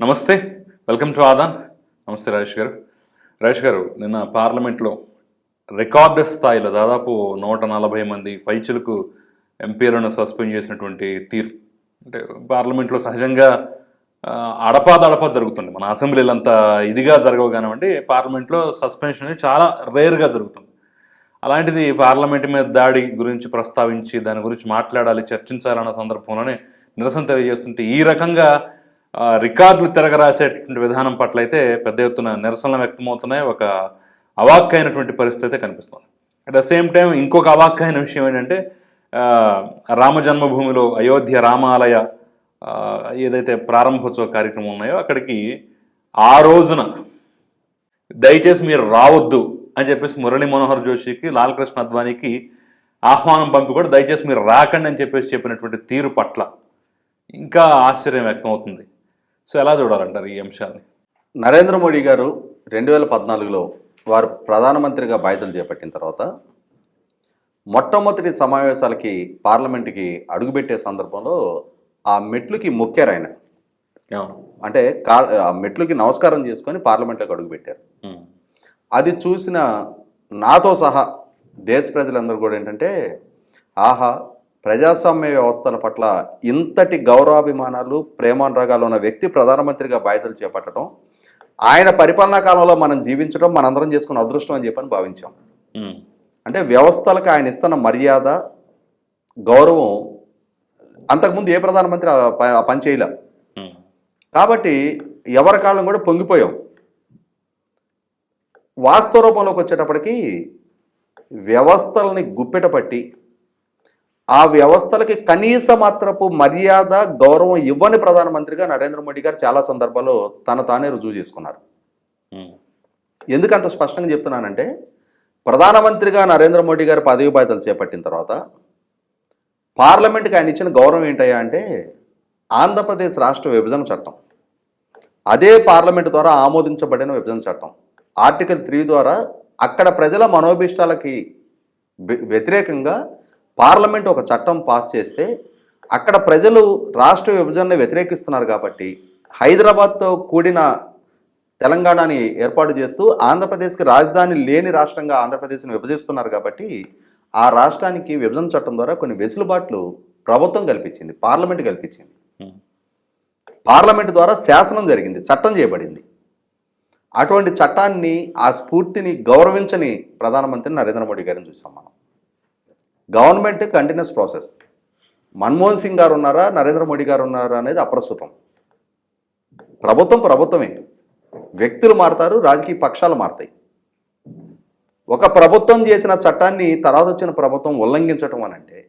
నమస్తే welcome to Aadan. నమస్తే రాజేష్ గారు. రాజేష్ గారు నిన్న పార్లమెంట్లో రికార్డు స్థాయిలో దాదాపు నూట నలభై మంది పైచులకు ఎంపీలను సస్పెండ్ చేసినటువంటి తీరు. అంటే పార్లమెంట్లో సహజంగా అడపాదడపా జరుగుతుంది. మన అసెంబ్లీలు అంత ఇదిగా జరగవు కానివ్వండి పార్లమెంట్లో సస్పెన్షన్ అనేది చాలా రేర్గా జరుగుతుంది. అలాంటిది పార్లమెంట్ మీద దాడి గురించి ప్రస్తావించి దాని గురించి మాట్లాడాలి చర్చించాలన్న సందర్భంలోనే నిరసన తెలియజేస్తుంటే ఈ రకంగా రికార్డులు తిరగరాసేటువంటి విధానం పట్ల అయితే పెద్ద ఎత్తున నిరసనలు వ్యక్తమవుతున్నాయి. ఒక అవాక్కైనటువంటి పరిస్థితి అయితే కనిపిస్తుంది. అట్ ద సేమ్ టైం ఇంకొక అవాక్కైన విషయం ఏంటంటే రామ జన్మభూమిలో అయోధ్య రామాలయ ఏదైతే ప్రారంభోత్సవ కార్యక్రమం ఉన్నాయో అక్కడికి ఆ రోజున దయచేసి మీరు రావద్దు అని చెప్పేసి మురళీ మనోహర్ జోషికి లాలకృష్ణ అద్వానీకి ఆహ్వానం పంపి కూడా దయచేసి మీరు రాకండి అని చెప్పేసి చెప్పినటువంటి తీరు పట్ల ఇంకా ఆశ్చర్యం వ్యక్తం అవుతుంది సో ఎలా చూడాలంటారు ఈ అంశాన్ని నరేంద్ర మోడీ గారు రెండు వేల పద్నాలుగులో వారు ప్రధానమంత్రిగా బాధ్యతలు చేపట్టిన తర్వాత మొట్టమొదటి సమావేశాలకి పార్లమెంట్కి అడుగుపెట్టే సందర్భంలో ఆ మెట్లుకి మొక్కారు ఆయన. అంటే కా ఆ మెట్లుకి నమస్కారం చేసుకొని పార్లమెంట్లోకి అడుగుపెట్టారు. అది చూసిన నాతో సహా దేశ ప్రజలందరూ కూడా ఏంటంటే ఆహా ప్రజాస్వామ్య వ్యవస్థల పట్ల ఇంతటి గౌరవాభిమానాలు ప్రేమానురాగాలు ఉన్న వ్యక్తి ప్రధానమంత్రిగా బాధ్యతలు చేపట్టడం ఆయన పరిపాలనా కాలంలో మనం జీవించడం మనందరం చేసుకున్న అదృష్టం అని చెప్పని భావించాం. అంటే వ్యవస్థలకు ఆయన ఇస్తున్న మర్యాద గౌరవం అంతకుముందు ఏ ప్రధానమంత్రి ఆ ప- ఆ పని చేయలే ఉమ్. కాబట్టి ఎవరి కాలం కూడా పొంగిపోయాం వాస్తవ రూపంలోకి వచ్చేటప్పటికి వ్యవస్థలని గుప్పెట పట్టి ఆ వ్యవస్థలకి కనీస మాత్రపు మర్యాద గౌరవం ఇవ్వని ప్రధానమంత్రిగా నరేంద్ర మోడీ గారు చాలా సందర్భాల్లో తన తానే రుజువు చేసుకున్నారు. ఎందుకు అంత స్పష్టంగా చెప్తున్నానంటే ప్రధానమంత్రిగా నరేంద్ర మోడీ గారు పదవి బాధ్యతలు చేపట్టిన తర్వాత పార్లమెంట్కి ఆయన ఇచ్చిన గౌరవం ఏంటయ్యా అంటే ఆంధ్రప్రదేశ్ రాష్ట్ర విభజన చట్టం. అదే పార్లమెంట్ ద్వారా ఆమోదించబడిన విభజన చట్టం. ఆర్టికల్ త్రీ ద్వారా అక్కడ ప్రజల మనోభిష్టాలకి వ్య- వ్యతిరేకంగా పార్లమెంట్ ఒక చట్టం పాస్ చేస్తే అక్కడ ప్రజలు రాష్ట్ర విభజనని వ్యతిరేకిస్తున్నారు కాబట్టి హైదరాబాద్తో కూడిన తెలంగాణని ఏర్పాటు చేస్తూ ఆంధ్రప్రదేశ్కి రాజధాని లేని రాష్ట్రంగా ఆంధ్రప్రదేశ్ని విభజిస్తున్నారు కాబట్టి ఆ రాష్ట్రానికి విభజన చట్టం ద్వారా కొన్ని వెసులుబాట్లు ప్రభుత్వం కల్పించింది పార్లమెంట్ కల్పించింది. పార్లమెంట్ ద్వారా శాసనం జరిగింది చట్టం చేయబడింది. అటువంటి చట్టాన్ని ఆ స్ఫూర్తిని గౌరవించని ప్రధానమంత్రి నరేంద్ర మోడీ గారిని చూసాం మనం. Government continuous process. Manmohan Singh గారు ఉన్నారా? నరేంద్ర మోడీ గారు ఉన్నారా అనేది అప్రస్తుతం. ప్రభుత్వం ప్రభుత్వమే. వ్యక్తులు మారుతారు రాజకీయ పక్షాలు మారుతాయి. ఒక ప్రభుత్వం చేసిన చట్టాన్ని తర్వాత వచ్చిన ప్రభుత్వం ఉల్లంఘించటం అని అంటే.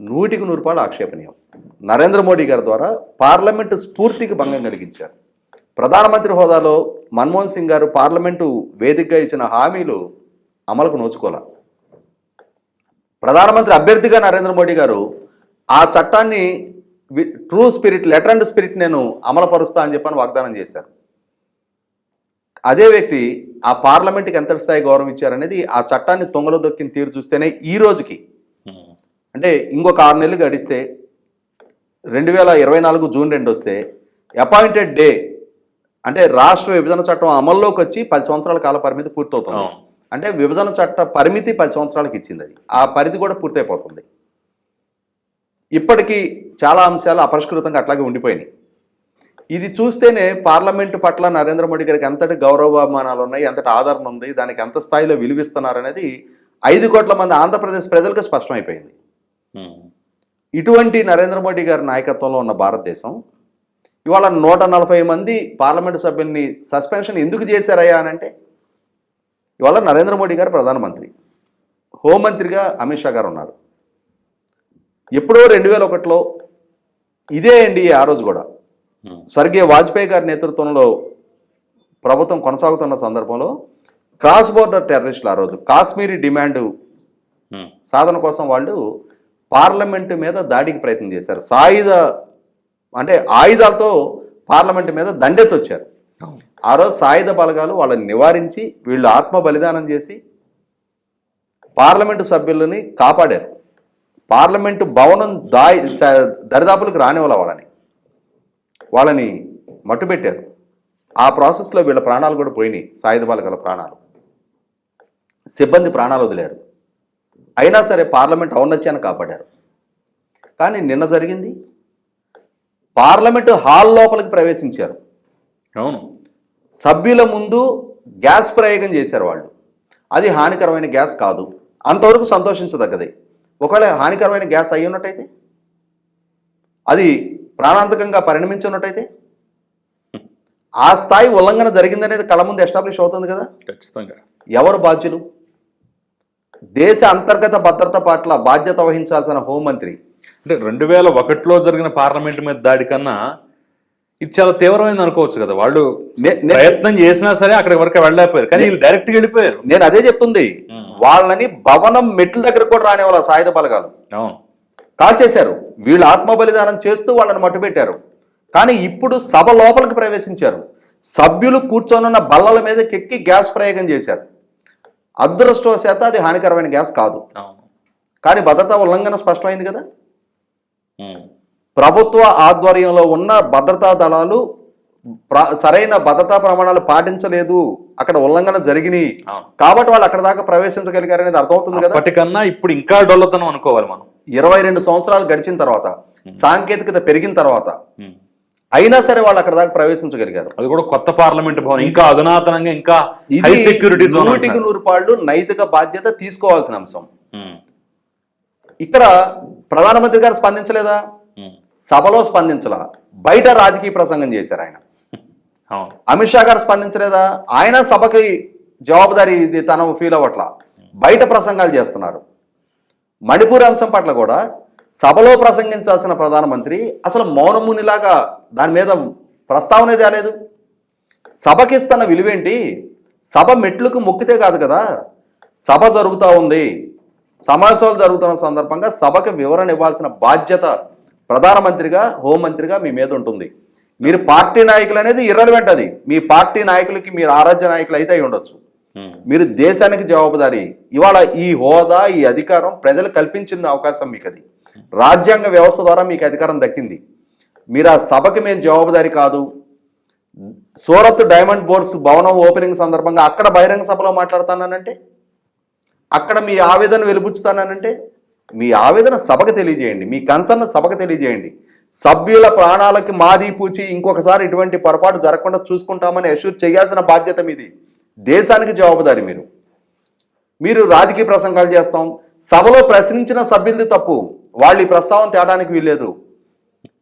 నూటికి నూరు రూపాయలు ఆక్షేపణీయం. నరేంద్ర మోడీ గారి ద్వారా పార్లమెంటు స్ఫూర్తికి భంగం కలిగించారు. ప్రధానమంత్రి హోదాలో మన్మోహన్ సింగ్ గారు పార్లమెంటు వేదికగా ఇచ్చిన హామీలు అమలుకు నోచుకోలే. ప్రధానమంత్రి అభ్యర్థిగా నరేంద్ర మోడీ గారు ఆ చట్టాన్ని true spirit letter and spirit నేను అమలుపరుస్తా అని చెప్పని వాగ్దానం చేశారు. అదే వ్యక్తి ఆ పార్లమెంట్కి ఎంత స్థాయి గౌరవం ఇచ్చారనేది ఆ చట్టాన్ని తొంగలో దొక్కిన తీరు చూస్తేనే ఈ రోజుకి. అంటే ఇంకొక ఆరు నెలలు గడిస్తే రెండు వేల ఇరవై నాలుగు జూన్ రెండు వస్తే అపాయింటెడ్ డే అంటే రాష్ట్ర విభజన చట్టం అమల్లోకి వచ్చి పది సంవత్సరాల కాల పరిమితి పూర్తవుతుంది. అంటే విభజన చట్ట పరిమితి పది సంవత్సరాలకు ఇచ్చింది అది. ఆ పరిధి కూడా పూర్తయిపోతుంది. ఇప్పటికీ చాలా అంశాలు అపరిష్కృతంగా అట్లాగే ఉండిపోయినాయి. ఇది చూస్తేనే పార్లమెంటు పట్ల నరేంద్ర మోడీ గారికి ఎంతటి గౌరవాభిమానాలు ఉన్నాయి ఎంతటి ఆదరణ ఉంది దానికి ఎంత స్థాయిలో విలువిస్తున్నారు అనేది ఐదు కోట్ల మంది ఆంధ్రప్రదేశ్ ప్రజలకు స్పష్టమైపోయింది. ఇటువంటి నరేంద్ర మోడీ గారి నాయకత్వంలో ఉన్న భారతదేశం ఇవాళ నూట నలభై మంది పార్లమెంటు సభ్యుల్ని సస్పెన్షన్ ఎందుకు చేశారయ్యా అని అంటే ఇవాళ నరేంద్ర మోడీ గారు ప్రధానమంత్రి హోంమంత్రిగా అమిత్ షా గారు ఉన్నారు ఎప్పుడో రెండు వేల ఒకటిలో ఇదే ఎన్డీఏ ఆ రోజు కూడా. స్వర్గీయ వాజ్పేయి గారి నేతృత్వంలో ప్రభుత్వం కొనసాగుతున్న సందర్భంలో క్రాస్ బోర్డర్ టెర్రరిస్టులు ఆ రోజు కాశ్మీరీ డిమాండ్. సాధన కోసం వాళ్ళు పార్లమెంటు మీద దాడికి ప్రయత్నం చేశారు సాయుధ అంటే ఆయుధాలతో పార్లమెంటు మీద దండెత్తొచ్చారు. ఆ రోజు సాయుధ బలగాలు వాళ్ళని నివారించి వీళ్ళు ఆత్మ బలిదానం చేసి పార్లమెంటు సభ్యులని కాపాడారు. పార్లమెంటు భవనం దాయి దరిదాపులకు రానివ్వాల వాళ్ళని. వాళ్ళని మట్టుబెట్టారు. ఆ ప్రాసెస్లో వీళ్ళ ప్రాణాలు కూడా పోయినాయి సాయుధ బాలకల ప్రాణాలు. సిబ్బంది ప్రాణాలు వదిలారు. అయినా సరే పార్లమెంట్ ఔన్నత్యాన్ని కాపాడారు. కానీ నిన్న జరిగింది పార్లమెంటు హాల్ లోపలికి ప్రవేశించారు. అవును. సభ్యుల ముందు గ్యాస్ ప్రయోగం చేశారు వాళ్ళు. అది హానికరమైన గ్యాస్ కాదు. అంతవరకు సంతోషించదగ్గది. ఒకవేళ హానికరమైన గ్యాస్ అయి ఉన్నట్టయితే? అది ప్రాణాంతకంగా పరిణమించున్నట్టయితే ఆ స్థాయి ఉల్లంఘన జరిగిందనేది కళ్ళ ముందు ఎస్టాబ్లిష్ అవుతుంది కదా? ఖచ్చితంగా. ఎవరు బాధ్యులు? దేశ అంతర్గత భద్రత పట్ల బాధ్యత వహించాల్సిన హోంమంత్రి. అంటే రెండు వేల ఒకటిలో జరిగిన పార్లమెంట్ మీద దాడి కన్నా ఇది చాలా తీవ్రమైంది అనుకోవచ్చు కదా. వాళ్ళు ప్రయత్నం చేసినా సరే అక్కడి వరకు వెళ్ళలేకపోయారు. కానీ వీళ్ళు డైరెక్ట్ వెళ్ళిపోయారు. నేను అదే చెప్తుంది. వాళ్ళని భవనం మెట్ల దగ్గర కూడా రానివ్వాలి సాయుధ బలగాలు? అవును. కాల్చేశారు. వీళ్ళు ఆత్మ బలిదానం చేస్తూ వాళ్ళని మట్టుబెట్టారు. కానీ ఇప్పుడు సభ లోపలికి ప్రవేశించారు. సభ్యులు కూర్చొనున్న బల్లల మీద కెక్కి గ్యాస్ ప్రయోగం చేశారు. అదృష్టవశాత అది హానికరమైన గ్యాస్ కాదు. కానీ భద్రతా ఉల్లంఘన స్పష్టమైంది కదా. ప్రభుత్వ ఆధ్వర్యంలో ఉన్న భద్రతా దళాలు సరైన భద్రతా ప్రమాణాలు పాటించలేదు అక్కడ ఉల్లంఘన జరిగినాయి కాబట్టి వాళ్ళు అక్కడ దాకా ప్రవేశించగలిగారు అనేది అర్థమవుతుంది కదా అప్పటికన్నా ఇప్పుడు ఇంకా డొల్లతనం అనుకోవాలి మనం ఇరవై రెండు సంవత్సరాలు గడిచిన తర్వాత సాంకేతికత పెరిగిన తర్వాత. అయినా సరే వాళ్ళు అక్కడ దాకా ప్రవేశించగలిగారు అది కూడా కొత్త పార్లమెంట్ భవన్ ఇంకా అధునాతనంగా ఇంకా హై సెక్యూరిటీ నూటికి. నూరు పాళ్ళు నైతిక బాధ్యత తీసుకోవాల్సిన అంశం. ఇక్కడ ప్రధానమంత్రి గారు స్పందించలేదా. సభలో స్పందించలా. బయట రాజకీయ ప్రసంగం చేశారు ఆయన. అమిత్ షా గారు స్పందించలేదా? ఆయన సభకి జవాబుదారీ ఇది తన ఫీల్ అవ్వట్లా. బయట ప్రసంగాలు చేస్తున్నారు. మణిపూర్ అంశం పట్ల కూడా సభలో ప్రసంగించాల్సిన ప్రధానమంత్రి అసలు మౌనమునిలాగా దాని మీద ప్రస్తావనే తేలేదు సభకిస్తున్న విలువేంటి? సభ మెట్లకు మొక్కితే కాదు కదా. సభ జరుగుతూ ఉంది. సమావేశాలు జరుగుతున్న సందర్భంగా సభకి వివరణ ఇవ్వాల్సిన బాధ్యత ప్రధానమంత్రిగా హోంమంత్రిగా మీ మీద ఉంటుంది. మీరు పార్టీ నాయకులు అనేది ఇర్రెలవెంట్ అది. మీ పార్టీ నాయకులకి మీరు ఆరాధ్య నాయకులు అయితే అయి ఉండొచ్చు. మీరు దేశానికి జవాబుదారీ. ఇవాళ ఈ హోదా ఈ అధికారం ప్రజలు కల్పించిన అవకాశం మీకు అది రాజ్యాంగ వ్యవస్థ ద్వారా మీకు అధికారం దక్కింది. మీరు ఆ సభకి మేము జవాబుదారీ కాదు. సూరత్ డైమండ్ బోర్స్ భవనం ఓపెనింగ్ సందర్భంగా అక్కడ బహిరంగ సభలో మాట్లాడుతానంటే అక్కడ మీ ఆవేదన వెలుపుచ్చుతానంటే మీ ఆవేదన సభకు తెలియజేయండి మీ కన్సర్న్ సభకు తెలియజేయండి. సభ్యుల ప్రాణాలకి మాది పూచి ఇంకొకసారి ఇటువంటి పొరపాటు జరగకుండా చూసుకుంటామని అష్యూర్ చేయాల్సిన బాధ్యత మీది. దేశానికి జవాబుదారి మీరు. మీరు రాజకీయ ప్రసంగాలు చేస్తాం సభలో ప్రశ్నించిన సభ్యులది తప్పు వాళ్ళు ఈ ప్రస్తావన తేడానికి వీల్లేదు.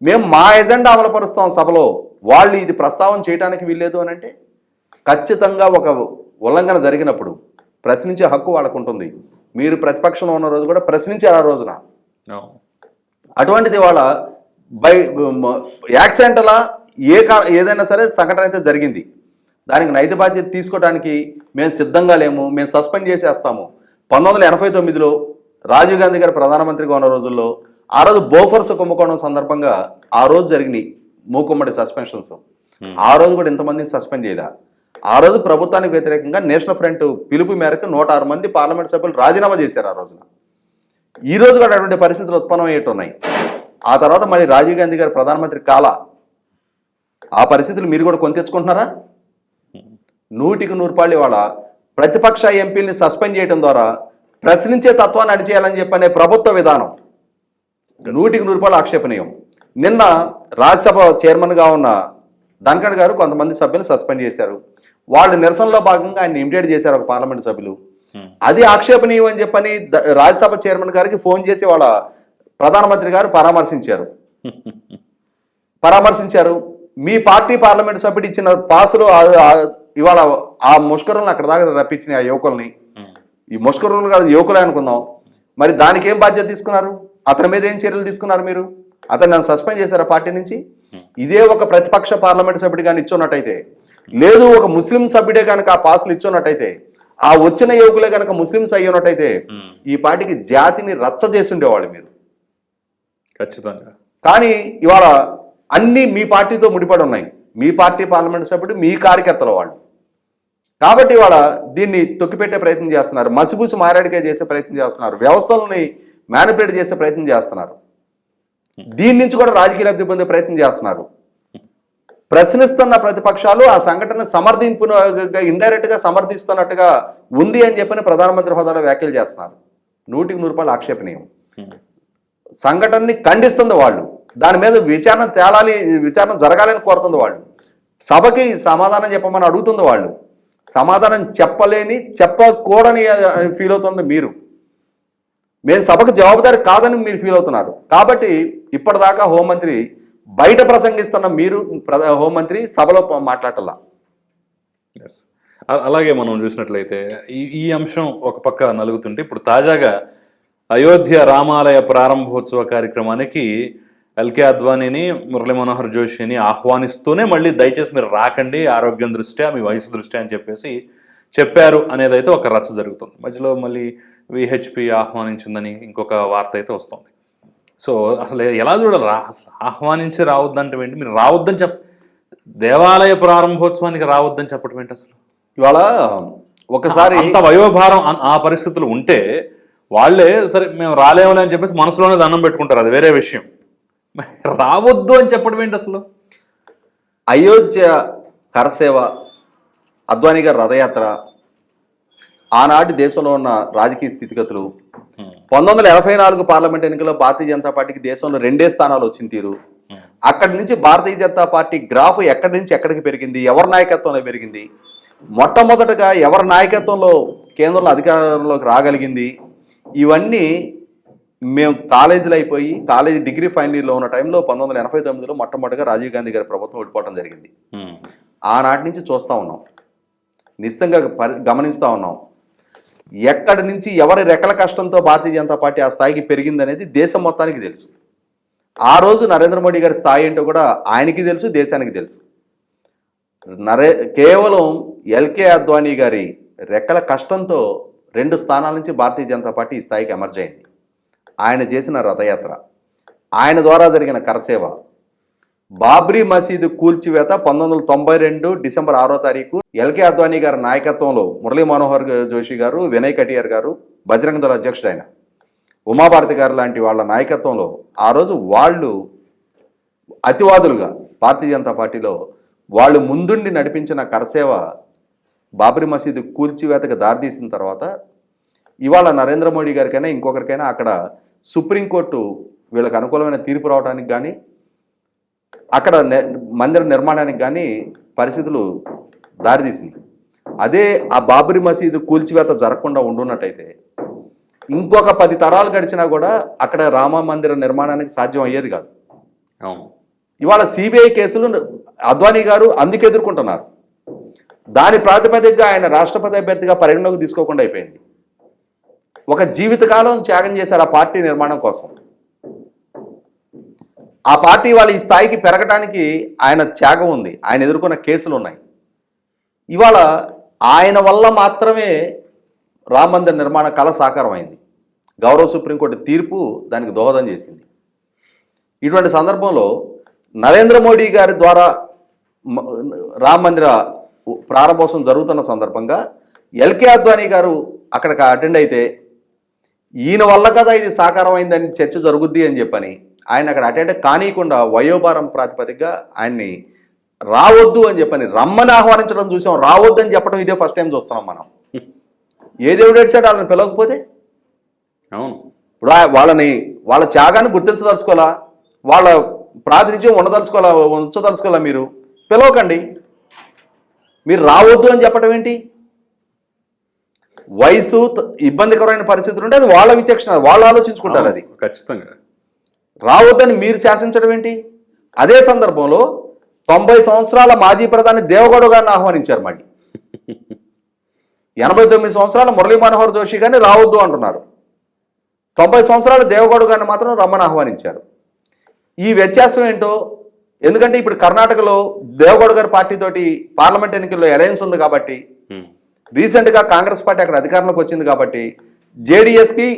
మేము మా ఎజెండా అమలుపరుస్తాం సభలో వాళ్ళు ఇది ప్రస్తావన చేయడానికి వీల్లేదు అని అంటే ఖచ్చితంగా ఒక ఉల్లంఘన జరిగినప్పుడు ప్రశ్నించే హక్కు వాళ్ళకు ఉంటుంది. మీరు ప్రతిపక్షంలో ఉన్న రోజు కూడా ప్రశ్నించారు ఆ రోజున. అటువంటిది వాళ్ళ బై యాక్సిడెంటలా ఏ కా ఏదైనా సరే సంఘటన అయితే జరిగింది. దానికి నైత బాధ్యత తీసుకోవడానికి మేము సిద్ధంగా లేము మేము సస్పెండ్ చేసేస్తాము. పంతొమ్మిది వందల ఎనభై తొమ్మిదిలో రాజీవ్ గాంధీ గారు ప్రధానమంత్రిగా ఉన్న రోజుల్లో ఆ రోజు బోఫర్స్ కుంభకోణం సందర్భంగా ఆ రోజు జరిగినాయి మూకుమ్మడి సస్పెన్షన్స్. ఆ రోజు కూడా ఇంతమందిని సస్పెండ్ చేయలే. ఆ రోజు ప్రభుత్వానికి వ్యతిరేకంగా నేషనల్ ఫ్రంట్ పిలుపు మేరకు నూట ఆరు మంది పార్లమెంట్ సభ్యులు రాజీనామా చేశారు ఆ రోజున. ఈ రోజు కూడా అటువంటి పరిస్థితులు ఉత్పన్నమయ్యేటున్నాయి. ఆ తర్వాత మళ్ళీ రాజీవ్ గాంధీ గారు ప్రధానమంత్రి కాల ఆ పరిస్థితులు మీరు కూడా కొని తెచ్చుకుంటున్నారా నూటికి నూరుపాళ్ళు ఇవాళ ప్రతిపక్ష ఎంపీల్ని సస్పెండ్ చేయడం ద్వారా ప్రశ్నించే తత్వాన్ని అడిచేయాలని చెప్పనే ప్రభుత్వ విధానం. నూటికి నూరుపాళ్ళు ఆక్షేపణీయం. నిన్న రాజ్యసభ చైర్మన్గా ఉన్న ధన్కడ్ గారు కొంతమంది సభ్యులు సస్పెండ్ చేశారు. వాళ్ళు నిరసనలో భాగంగా ఆయన ఇమిటేట్ చేశారు ఒక పార్లమెంట్ సభ్యులు. అది ఆక్షేపణీయం అని చెప్పని రాజ్యసభ చైర్మన్ గారికి ఫోన్ చేసి వాళ్ళ ప్రధానమంత్రి గారు పరామర్శించారు. పరామర్శించారు. మీ పార్టీ పార్లమెంట్ సభ్యుడు ఇచ్చిన పాసులు ఇవాళ ఆ ముష్కరులను అక్కడ దాకా రప్పించిన ఆ యువకుల్ని. ఈ ముష్కరులు కాదు యువకులే అనుకుందాం. మరి దానికి ఏం బాధ్యత తీసుకున్నారు? అతని మీద ఏం చర్యలు తీసుకున్నారు మీరు? అతను నన్ను సస్పెండ్ చేశారా పార్టీ నుంచి? ఇదే ఒక ప్రతిపక్ష పార్లమెంట్ సభ్యుడు కానీ ఇచ్చున్నట్టయితే లేదు ఒక ముస్లిం సభ్యుడే కనుక ఆ పాసులు ఇచ్చున్నట్టయితే ఆ వచ్చిన యువకులే కనుక ముస్లింస్ అయ్యి ఉన్నట్టయితే ఉమ్. ఈ పార్టీకి జాతిని రచ్చ చేసి ఉండేవాళ్ళు మీరు. ఖచ్చితంగా. కానీ ఇవాళ అన్నీ మీ పార్టీతో ముడిపడి ఉన్నాయి. మీ పార్టీ పార్లమెంట్ సభ్యుడు మీ కార్యకర్తల వాళ్ళు. కాబట్టి ఇవాళ దీన్ని తొక్కిపెట్టే ప్రయత్నం చేస్తున్నారు. మసిబూసి మారాడికే చేసే ప్రయత్నం చేస్తున్నారు. వ్యవస్థలని మ్యానిపులేట్ చేసే ప్రయత్నం చేస్తున్నారు. దీని నుంచి కూడా రాజకీయ లబ్ధి పొందే ప్రయత్నం చేస్తున్నారు. ప్రశ్నిస్తున్న ప్రతిపక్షాలు ఆ సంఘటన సమర్థింపు ఇండైరెక్ట్గా సమర్థిస్తున్నట్టుగా ఉంది అని చెప్పని ప్రధానమంత్రి హోదాలో వ్యాఖ్యలు చేస్తున్నారు. నూటికి నూరు రూపాయలు ఆక్షేపణీయం. సంఘటనని ఖండిస్తుంది వాళ్ళు. దాని మీద విచారణ తేలాలి విచారణ జరగాలని కోరుతుంది వాళ్ళు. సభకి సమాధానం చెప్పమని అడుగుతుంది వాళ్ళు. సమాధానం చెప్పలేని చెప్పకూడని ఫీల్ అవుతుంది మీరు. మేము సభకు జవాబుదారి కాదని మీరు ఫీల్ అవుతున్నారు. కాబట్టి ఇప్పటిదాకా హోంమంత్రి బయట ప్రసంగిస్తున్న మీరు హోంమంత్రి సభలో మాట్లాడాల. అలాగే మనం చూసినట్లయితే ఈ ఈ అంశం ఒక పక్క నలుగుతుంటే ఇప్పుడు తాజాగా అయోధ్య రామాలయ ప్రారంభోత్సవ కార్యక్రమానికి ఎల్కే అద్వానీని మురళీ మనోహర్ జోషిని ఆహ్వానిస్తూనే మళ్ళీ దయచేసి మీరు రాకండి ఆరోగ్యం దృష్ట్యా మీ వయసు దృష్ట్యా అని చెప్పేసి చెప్పారు అనేది అయితే ఒక రచ్చ జరుగుతుంది. మధ్యలో మళ్ళీ విహెచ్పి ఆహ్వానించిందని ఇంకొక వార్త అయితే వస్తుంది. సో అసలు ఎలా చూడాలి? రా అసలు ఆహ్వానించి రావద్దంటే ఏంటి? మీరు రావద్దని చెప్ దేవాలయ ప్రారంభోత్సవానికి రావద్దని చెప్పడం ఏంటి అసలు? ఇవాళ ఒకసారి అంత వయోభారం ఆ పరిస్థితులు ఉంటే వాళ్ళే సరే మేము రాలేమని అని చెప్పేసి మనసులోనే దండం పెట్టుకుంటారు. అది వేరే విషయం. రావద్దు అని చెప్పడం ఏంటి అసలు? అయోధ్య కరసేవ అద్వానీ గారి రథయాత్ర ఆనాటి దేశంలో ఉన్న రాజకీయ స్థితిగతులు. పంతొమ్మిది వందల ఎనభై నాలుగు పార్లమెంట్ ఎన్నికల్లో భారతీయ జనతా పార్టీకి దేశంలో రెండే స్థానాలు వచ్చిన తీరు. అక్కడి నుంచి భారతీయ జనతా పార్టీ గ్రాఫ్ ఎక్కడి నుంచి ఎక్కడికి పెరిగింది? ఎవరి నాయకత్వంలో పెరిగింది? మొట్టమొదటగా ఎవరి నాయకత్వంలో కేంద్రంలో అధికారంలోకి రాగలిగింది? ఇవన్నీ మేము కాలేజీలు అయిపోయి కాలేజీ డిగ్రీ ఫైనల్ ఇయర్లో ఉన్న టైంలో పంతొమ్మిది వందల ఎనభై తొమ్మిదిలో మొట్టమొదటిగా రాజీవ్ గాంధీ గారి ప్రభుత్వం ఓడిపోవడం జరిగింది. ఉమ్. ఆనాటి నుంచి చూస్తూ ఉన్నాం. నిశ్చితంగా గమనిస్తూ ఉన్నాం. ఎక్కడి నుంచి ఎవరి రెక్కల కష్టంతో భారతీయ జనతా పార్టీ ఆ స్థాయికి పెరిగిందనేది దేశం మొత్తానికి తెలుసు. ఆ రోజు నరేంద్ర మోడీ గారి స్థాయి ఏంటో కూడా ఆయనకి తెలుసు దేశానికి తెలుసు. నరే కేవలం ఎల్కే అద్వానీ గారి రెక్కల కష్టంతో రెండు స్థానాల నుంచి భారతీయ జనతా పార్టీ ఈ స్థాయికి ఎమర్జ్ అయింది. ఆయన చేసిన రథయాత్ర ఆయన ద్వారా జరిగిన కరసేవ బాబ్రీ మసీదు కూల్చివేత పంతొమ్మిది వందల తొంభై రెండు డిసెంబర్ ఆరో తారీఖు. ఎల్కే అద్వానీ గారి నాయకత్వంలో మురళీ మనోహర్ జోషి గారు వినయ్ కటియార్ గారు బజరంగ దళ అధ్యక్షుడు ఆయన. ఉమాభారతి గారు లాంటి వాళ్ళ నాయకత్వంలో ఆ రోజు వాళ్ళు అతివాదులుగా భారతీయ జనతా పార్టీలో వాళ్ళు ముందుండి నడిపించిన కరసేవ బాబ్రీ మసీదు కూల్చివేతకు దారితీసిన తర్వాత ఇవాళ నరేంద్ర మోడీ గారికైనా ఇంకొకరికైనా అక్కడ సుప్రీంకోర్టు వీళ్ళకి అనుకూలమైన తీర్పు రావడానికి కానీ అక్కడ మందిర నిర్మాణానికి కానీ పరిస్థితులు దారితీసింది. అదే ఆ బాబ్రీ మసీదు కూల్చివేత జరగకుండా ఉండున్నట్టయితే ఇంకొక పది తరాలు గడిచినా కూడా అక్కడ రామ మందిర నిర్మాణానికి సాధ్యం అయ్యేది కాదు. అవును. ఇవాళ సిబిఐ కేసులు అద్వానీ గారు అందుకు ఎదుర్కొంటున్నారు. దాని ప్రాతిపదికగా ఆయన రాష్ట్రపతి అభ్యర్థిగా పరిగణలోకి తీసుకోకుండా అయిపోయింది. ఒక జీవితకాలం త్యాగం చేశారు ఆ పార్టీ నిర్మాణం కోసం. ఆ పార్టీ వాళ్ళ ఈ స్థాయికి పెరగడానికి ఆయన త్యాగం ఉంది. ఆయన ఎదుర్కొన్న కేసులు ఉన్నాయి. ఇవాళ ఆయన వల్ల మాత్రమే రామ మందిర నిర్మాణ కళ సాకారం అయింది గౌరవ సుప్రీంకోర్టు తీర్పు దానికి దోహదం చేసింది. ఇటువంటి సందర్భంలో నరేంద్ర మోడీ గారి ద్వారా రామ మందిర ప్రారంభోత్సవం జరుగుతున్న సందర్భంగా ఎల్కే అద్వానీ గారు అక్కడికి అటెండ్ అయితే ఈయన వల్ల కదా ఇది సాకారం అయిందని చర్చ జరుగుద్ది అని చెప్పని ఆయన అక్కడ అటెండ్ కానీయకుండా వయోభారం ప్రాతిపదికగా ఆయన్ని రావద్దు అని చెప్పని రమ్మని ఆహ్వానించడం చూసాం. రావద్దు అని చెప్పడం ఇదే ఫస్ట్ టైం చూస్తున్నాం మనం. ఏ దేవుడు ఏడ్చాడు? వాళ్ళని పిలవకపోతే? అవును. ఇప్పుడు వాళ్ళని వాళ్ళ త్యాగాన్ని గుర్తించదలుచుకోవాలా? వాళ్ళ ప్రాతినిధ్యం ఉండదలుచుకోవాలా? ఉంచదలుచుకోవాలా మీరు? పిలవకండి. మీరు రావద్దు అని చెప్పడం ఏంటి? వయసు ఇబ్బందికరమైన పరిస్థితులు ఉంటే అది వాళ్ళ విచక్షణ వాళ్ళు ఆలోచించుకుంటారు అది. ఖచ్చితంగా. రావద్దని మీరు శాసించడం ఏంటి? అదే సందర్భంలో తొంభై సంవత్సరాల మాజీ ప్రధాని దేవగౌడ గారిని ఆహ్వానించారు మళ్ళీ ఎనభై తొమ్మిది సంవత్సరాల మురళీ మనోహర్ జోషి గారిని రావద్దు అంటున్నారు. తొంభై సంవత్సరాల దేవగౌడ గారిని మాత్రం రమ్మని ఆహ్వానించారు. ఈ వ్యత్యాసం ఏంటో? ఎందుకంటే ఇప్పుడు కర్ణాటకలో దేవగౌడ గారి పార్టీతోటి పార్లమెంట్ ఎన్నికల్లో అలయన్స్ ఉంది కాబట్టి. రీసెంట్గా కాంగ్రెస్ పార్టీ అక్కడ అధికారంలోకి వచ్చింది కాబట్టి జేడీఎస్కి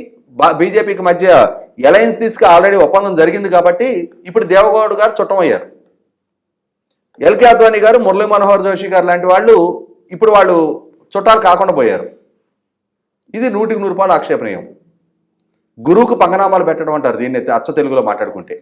బీజేపీకి మధ్య ఎలయన్స్ తీసుకు ఆల్రెడీ ఒప్పందం జరిగింది కాబట్టి ఇప్పుడు దేవగౌడ్ గారు చుట్టమయ్యారు. ఎల్కే అద్వానీ గారు మురళీ మనోహర్ జోషి గారు లాంటి వాళ్ళు ఇప్పుడు వాళ్ళు చుట్టాలు కాకుండా పోయారు. ఇది నూటికి నూరు రూపాయలు ఆక్షేపణీయం. గురువుకు పంగనామాలు పెట్టడం అంటారు దీన్ని అచ్చ తెలుగులో మాట్లాడుకుంటే.